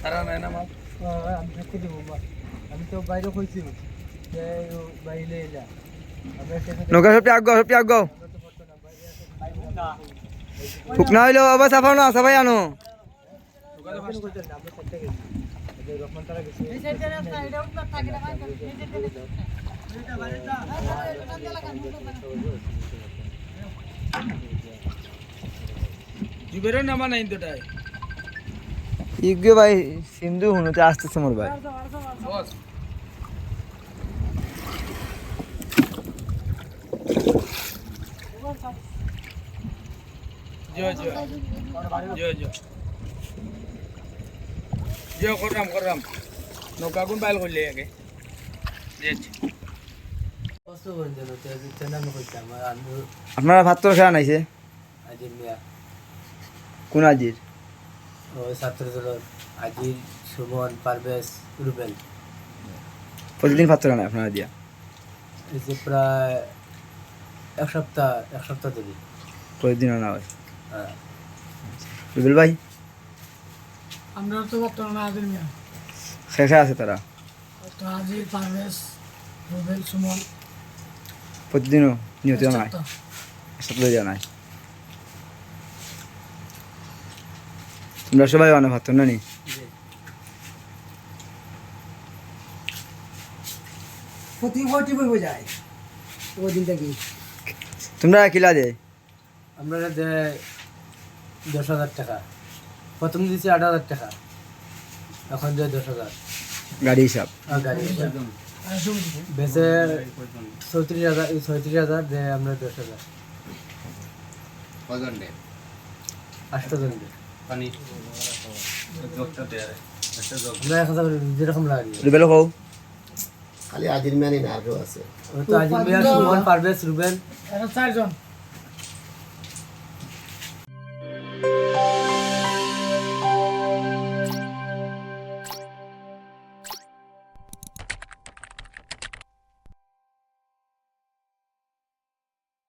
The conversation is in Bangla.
তারা নেয় না মাল আমি থাকতে দেবো আমি তো বাইরে কইছি বাইরে যা। নৌকা সব আগ সব আগ শুকনা হইল আবার সাফাও না সাফাই আনো। করতে না আমরা সেটে গেছি যে রহমান তারা গেছে জুবেরও নামা নাই দুটাই। ইগে ভাই সিন্ধু হুনুতে আসতেছে মোর ভাই। বস। জয় জয় জয় জয় জয় করলাম করলাম নৌকা কোন বাইল করলে আগে। দিয়েছি কষ্ট করে দিল তো দিতে না আমি কইতাম আর আমি আপনারা ভাত তো খেয়া নাইছে? কোন আজির? ওই আজির সুমন পারভেজ রুবেল। প্রতিদিন ভাত খায় আপনারা দিয়া এই যে প্রায় এক সপ্তাহ এক সপ্তাহ ধরে। প্রতিদিন আনা হয়? হ্যাঁ। রুবেল ভাই? আমরা তো বর্তমানে আজির মিয়া শেষে আছে তারা? তো আজির পারভেজ রুবেল সুমন। প্রতিদিনও নিয়ত নাই সপ্তাহে। নাই তোমরা সবাই অনেক ভাত না নি তোমরা কিলা দে আমরা দেয় দশ হাজার টাকা। প্রথম দিয়েছি আট হাজার টাকা। এখন দেয় দশ হাজার। গাড়ি হিসাব। আর গাড়ি বেচে চৌত্রিশ হাজার এই ছয়ত্রিশ হাজার দেয় আমরা দশ হাজার। আটশো জন দেয়। যেরকম লাগে। রুবেল কও খালি আজির ম্যানই না আরও আছে। ওই তো আজিম মিয়া সুমন পারভেজ রুবেন এরা চারজন।